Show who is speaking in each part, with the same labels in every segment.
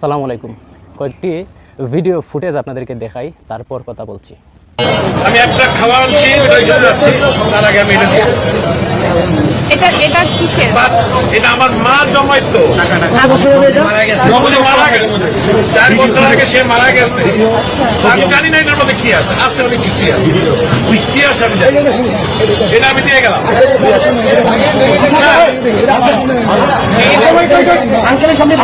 Speaker 1: সালাম আলাইকুম। কয়েকটি ভিডিও ফুটেজ আপনাদেরকে দেখাই, তারপর কথা বলছি।
Speaker 2: আমি একটা খাওয়া আনছি তার আগে আমি এটা।
Speaker 3: এটা এটা কিসের?
Speaker 2: এটা আমার মা জমাইতো। নবনী মারা চার বছর আগে সে মারা গেছে। আমি জানি না এটার মধ্যে কি আছে। আছে অনেক কিছুই আছে। কি আছে আমি জানি এটা আমি দিয়ে গেলাম।
Speaker 4: আঙ্কেলের সামনে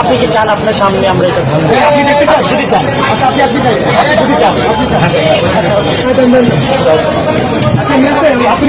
Speaker 4: আপনি কি চান আপনার সামনে আমরা এটা আপনি দেখতে চান যদি চান আচ্ছা আপনি আপনি চান। যদি চান আপনি চান আচ্ছা আপনি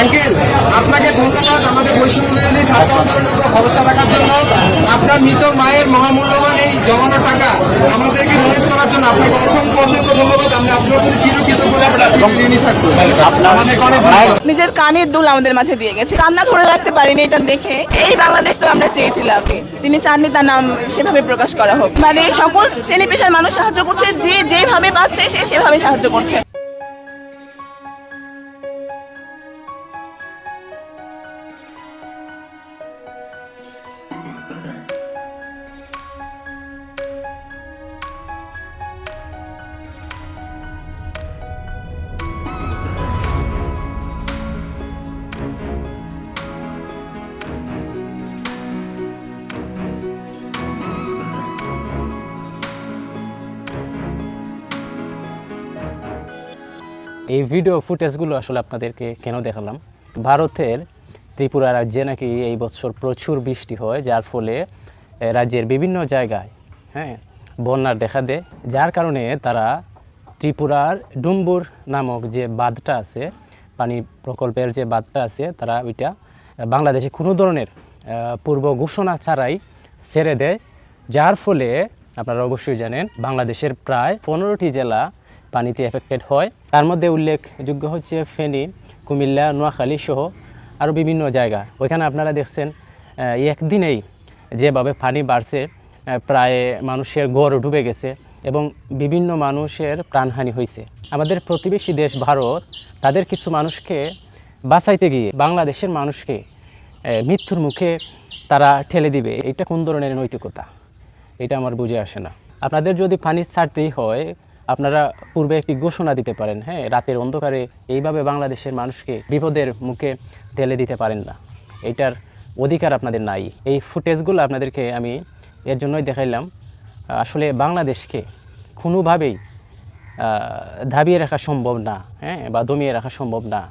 Speaker 5: আঙ্কেল, আপনাকে ধন্যবাদ। আমাদের বৈষম্য ছাত্র আন্দোলনের উপর ভরসা রাখার জন্য আপনার মৃত মায়ের মহামূল্যবান এই জমানো টাকা আমাদেরকে ডোনেট করার জন্য ধন্যবাদ আমরা
Speaker 6: নিজের কানের দুল আমাদের মাঝে দিয়ে গেছে। কান্না ধরে রাখতে পারিনি এটা দেখে। এই বাংলাদেশ তো আমরা চেয়েছিলাম। তিনি চাননি তার নাম সেভাবে প্রকাশ করা হোক। মানে সকল শ্রেণি পেশার মানুষ সাহায্য করছে। যে যেভাবে পাচ্ছে সে সেভাবে সাহায্য করছে।
Speaker 1: এই ভিডিও ফুটেজগুলো আসলে আপনাদেরকে কেন দেখালাম? ভারতের ত্রিপুরা রাজ্যে নাকি এই বছর প্রচুর বৃষ্টি হয়, যার ফলে রাজ্যের বিভিন্ন জায়গায় হ্যাঁ বন্যার দেখা দেয়, যার কারণে তারা ত্রিপুরার ডুম্বুর নামক যে বাঁধটা আছে, পানি প্রকল্পের যে বাঁধটা আছে, তারা ওইটা বাংলাদেশে কোনো ধরনের পূর্ব ঘোষণা ছাড়াই ছেড়ে দেয়, যার ফলে আপনারা অবশ্যই জানেন, বাংলাদেশের প্রায় পনেরোটি জেলা পানিতে এফেক্টেড হয়। তার মধ্যে উল্লেখযোগ্য হচ্ছে ফেনী, কুমিল্লা, নোয়াখালী সহ আরও বিভিন্ন জায়গা। ওইখানে আপনারা দেখছেন একদিনেই যেভাবে পানি বাড়ছে প্রায় মানুষের গড় ডুবে গেছে এবং বিভিন্ন মানুষের প্রাণহানি হয়েছে। আমাদের প্রতিবেশী দেশ ভারত, তাদের কিছু মানুষকে বাঁচাইতে গিয়ে বাংলাদেশের মানুষকে মৃত্যুর মুখে তারা ঠেলে দিবে। এটা কোন ধরনের নৈতিকতা? এটা আমার বুঝে আসে না। আপনাদের যদি পানি ছাড়তেই হয় আপনারা পূর্বে একটি ঘোষণা দিতে পারেন হ্যাঁ রাতের অন্ধকারে এইভাবে বাংলাদেশের মানুষকে বিপদের মুখে ঢেলে দিতে পারেন না। এটার অধিকার আপনাদের নাই। এই ফুটেজগুলো আপনাদেরকে আমি এর জন্যই দেখাইলাম। আসলে বাংলাদেশকে কোনোভাবেই দাবিয়ে রাখা সম্ভব না হ্যাঁ বা দমিয়ে রাখা সম্ভব না।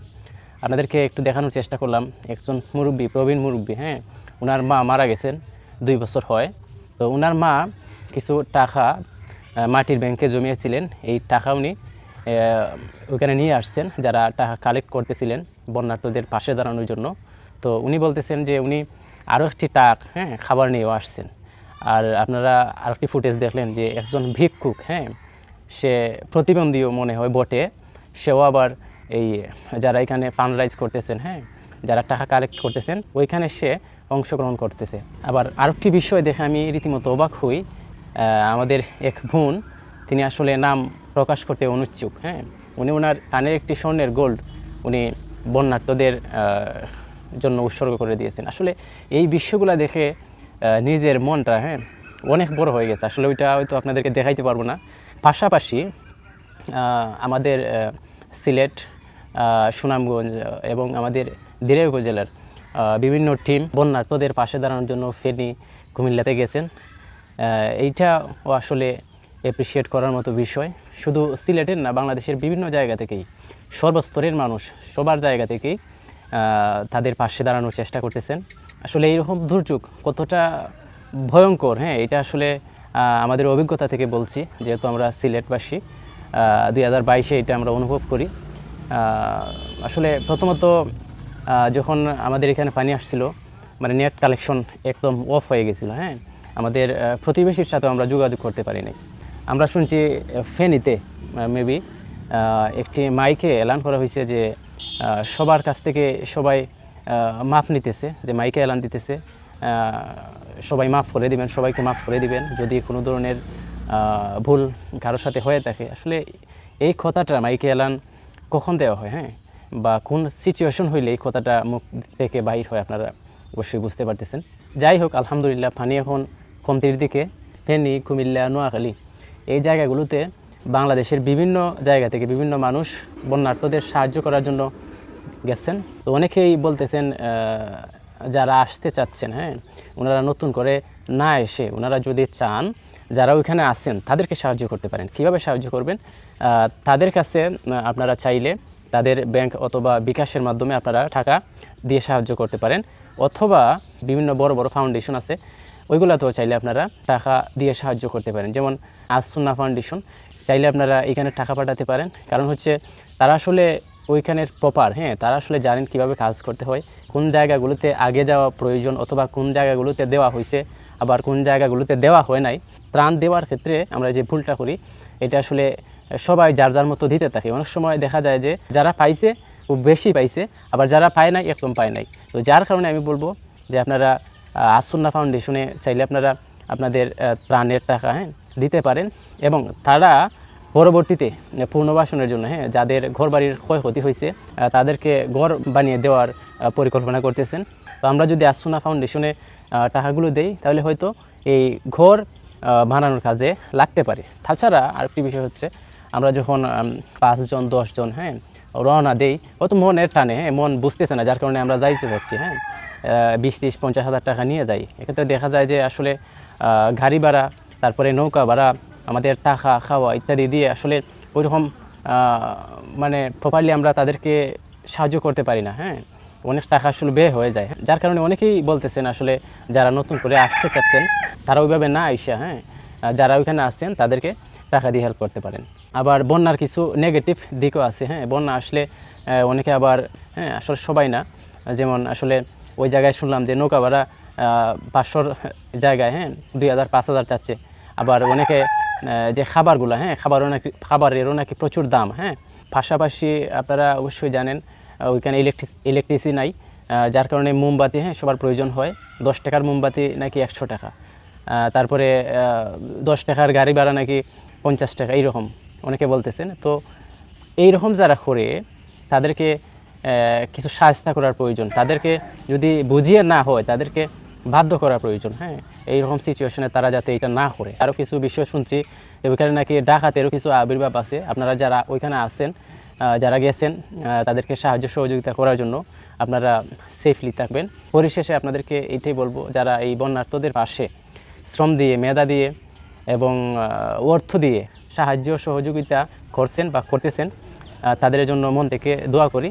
Speaker 1: আপনাদেরকে একটু দেখানোর চেষ্টা করলাম। একজন মুরব্বী, প্রবীণ মুরব্বী হ্যাঁ ওনার মা মারা গেছেন, দুই বছর হয়। তো ওনার মা কিছু টাকা মাটির ব্যাংকে জমিয়েছিলেন। এই টাকা উনি ওখানে নিয়ে আসছেন, যারা টাকা কালেক্ট করতেছিলেন বন্যার্থদের পাশে দাঁড়ানোর জন্য। তো উনি বলতেছেন যে উনি আরও একটি টাক হ্যাঁ খাবার নিয়েও আসছেন। আর আপনারা আরেকটি ফুটেজ দেখলেন যে একজন ভিক্ষুক হ্যাঁ সে প্রতিবন্ধীও মনে হয় বটে। সেও আবার এই, যারা এখানে ফান্ডরাইজ করতেছেন হ্যাঁ যারা টাকা কালেক্ট করতেছেন, ওইখানে সে অংশগ্রহণ করতেছে। আবার আরেকটি বিষয় দেখে আমি রীতিমতো অবাক হই। আমাদের এক বোন তিনি আসলে নাম প্রকাশ করতে অনুচ্ছুক হ্যাঁ? উনি ওনার কানের একটি স্বর্ণের গোল্ড উনি বন্যার্থদের জন্য উৎসর্গ করে দিয়েছেন। আসলে এই বিষয়গুলো দেখে নিজের মনটা হ্যাঁ অনেক বড় হয়ে গেছে। আসলে ওইটা হয়তো আপনাদেরকে দেখাইতে পারব না। পাশাপাশি আমাদের সিলেট সুনামগঞ্জ এবং আমাদের দিরাই উপজেলার আহ, বিভিন্ন টিম বন্যার্থদের পাশে দাঁড়ানোর জন্য ফেনী কুমিল্লাতে গেছেন। আহ, এইটাও আসলে অ্যাপ্রিসিয়েট করার মতো বিষয়। শুধু সিলেটের না বাংলাদেশের বিভিন্ন জায়গা থেকেই সর্বস্তরের মানুষ সবার জায়গা থেকেই তাদের পাশে দাঁড়ানোর চেষ্টা করতেছেন। আসলে এইরকম দুর্যোগ কতটা ভয়ঙ্কর হ্যাঁ এটা আসলে আমাদের অভিজ্ঞতা থেকে বলছি যেহেতু আমরা সিলেটবাসী দুই হাজার বাইশে এটা আমরা অনুভব করি। আসলে প্রথমত যখন আমাদের এখানে পানি আসছিল মানে নেট কালেকশন একদম অফ হয়ে গেছিল হ্যাঁ আমাদের প্রতিবেশীর সাথেও আমরা যোগাযোগ করতে পারি নাই। আমরা শুনছি ফেনীতে মেবি একটি মাইকে এলান করা হয়েছে যে সবার কাছ থেকে সবাই মাপ নিতেছে, যে মাইকে এলান দিতেছে সবাই মাফ করে দিবেন, সবাইকে মাফ করে দিবেন, যদি কোনো ধরনের ভুল কারোর সাথে হয়ে থাকে। আসলে এই কথাটা মাইকে এলান কখন দেওয়া হয় হ্যাঁ? বা কোন সিচুয়েশন হইলে এই কথাটা মুখ থেকে বাহির হয়, আপনারা অবশ্যই বুঝতে পারতেছেন। যাই হোক, আলহামদুলিল্লাহ পানি এখন কমতির দিকে ফেনী, কুমিল্লা, নোয়াখালী এই জায়গাগুলোতে বাংলাদেশের বিভিন্ন জায়গা থেকে বিভিন্ন মানুষ বন্যার্থদের সাহায্য করার জন্য গেছেন। তো অনেকেই বলতেছেন যারা আসতে চাচ্ছেন হ্যাঁ ওনারা নতুন করে না এসে ওনারা যদি চান, যারা ওইখানে আছেন, তাদেরকে সাহায্য করতে পারেন। কীভাবে সাহায্য করবেন? তাদের কাছে আপনারা চাইলে তাদের ব্যাংক অথবা বিকাশের মাধ্যমে আপনারা টাকা দিয়ে সাহায্য করতে পারেন। অথবা বিভিন্ন বড় বড় ফাউন্ডেশন আছে ওইগুলোতেও চাইলে আপনারা টাকা দিয়ে সাহায্য করতে পারেন। যেমন আসুন্না ফাউন্ডেশন, চাইলে আপনারা এখানে টাকা পাঠাতে পারেন। কারণ হচ্ছে তারা আসলে ওইখানের প্রপার হ্যাঁ তারা আসলে জানেন কীভাবে কাজ করতে হয়, কোন জায়গাগুলোতে আগে যাওয়া প্রয়োজন অথবা কোন জায়গাগুলোতে দেওয়া হয়েছে, আবার কোন জায়গাগুলোতে দেওয়া হয় নাই। ত্রাণ দেওয়ার ক্ষেত্রে আমরা যে ভুলটা করি, এটা আসলে সবাই যার যার মতো দিতে থাকে। অনেক সময় দেখা যায় যে যারা পাইছে, খুব বেশি পাইছে, আবার যারা পায় নাই, একদম পায় নাই। তো যার কারণে আমি বলব যে আপনারা আসন্না ফাউন্ডেশনে চাইলে আপনারা আপনাদের আহ, ত্রাণের টাকা হ্যাঁ দিতে পারেন এবং তারা পরবর্তীতে পুনর্বাসনের জন্য হ্যাঁ যাদের ঘর বাড়ির ক্ষয়ক্ষতি হয়েছে তাদেরকে ঘর বানিয়ে দেওয়ার পরিকল্পনা করতেছেন। তো আমরা যদি আসুনা ফাউন্ডেশনে টাকাগুলো দেই তাহলে হয়তো এই ঘর বানানোর কাজে লাগতে পারে। তাছাড়া আরেকটি বিষয় হচ্ছে আমরা যখন পাঁচজন দশজন হ্যাঁ রওনা দেই ও তো মনের টানে হ্যাঁ মন বুঝতেছে না যার কারণে আমরা যাইতে যাচ্ছি হ্যাঁ। বিশ, ত্রিশ, পঞ্চাশ হাজার টাকা নিয়ে যাই এক্ষেত্রে দেখা যায় যে আসলে গাড়ি ভাড়া, তারপরে নৌকা ভাড়া, আমাদের টাকা খাওয়া ইত্যাদি দিয়ে আসলে ওইরকম মানে প্রপারলি আমরা তাদেরকে সাহায্য করতে পারি না হ্যাঁ? অনেক টাকা আসলে ব্যয় হয়ে যায়। যার কারণে অনেকেই বলতেছেন আসলে, যারা নতুন করে আসতে চাচ্ছেন, তারা ওইভাবে না আইসা হ্যাঁ? যারা ওইখানে আসছেন, তাদেরকে টাকা দিয়ে হেল্প করতে পারেন। আবার বন্যার কিছু নেগেটিভ দিকও আছে হ্যাঁ? বন্যা আসলে অনেকে আবার হ্যাঁ? আসলে সবাই না। যেমন আসলে ওই জায়গায় শুনলাম যে নৌকা ভাড়া পাঁচশোর জায়গায় হ্যাঁ দুই হাজার পাঁচ হাজার চাচ্ছে। আবার অনেকে যে খাবারগুলো হ্যাঁ খাবারও নাকি, খাবারেরও নাকি প্রচুর দাম হ্যাঁ। পাশাপাশি আপনারা অবশ্যই জানেন ওইখানে ইলেকট্রিক ইলেকট্রিসি নাই যার কারণে মোমবাতি হ্যাঁ সবার প্রয়োজন হয়। দশ টাকার মোমবাতি নাকি একশো টাকা। তারপরে দশ টাকার গাড়ি ভাড়া নাকি পঞ্চাশ টাকা, এইরকম অনেকে বলতেছেন। তো এইরকম যারা করে, তাদেরকে কিছু সাহায্য করার প্রয়োজন। তাদেরকে যদি বুঝিয়ে না হয়, তাদেরকে বাধ্য করা প্রয়োজন হ্যাঁ? এইরকম সিচুয়েশনে তারা যাতে এটা না করে। আরও কিছু বিষয় শুনছি ওইখানে নাকি ডাকাতেরও কিছু আবির্ভাব আছে। আপনারা যারা ওইখানে আছেন যারা গেছেন তাদেরকে সাহায্য সহযোগিতা করার জন্য আপনারা সেফলি থাকবেন। পরিশেষে আপনাদেরকে এইটাই বলব, যারা এই বন্যার্থদের পাশে শ্রম দিয়ে, মেধা দিয়ে এবং অর্থ দিয়ে সাহায্য সহযোগিতা করছেন বা করতেছেন তাদের জন্য মন থেকে দোয়া করি।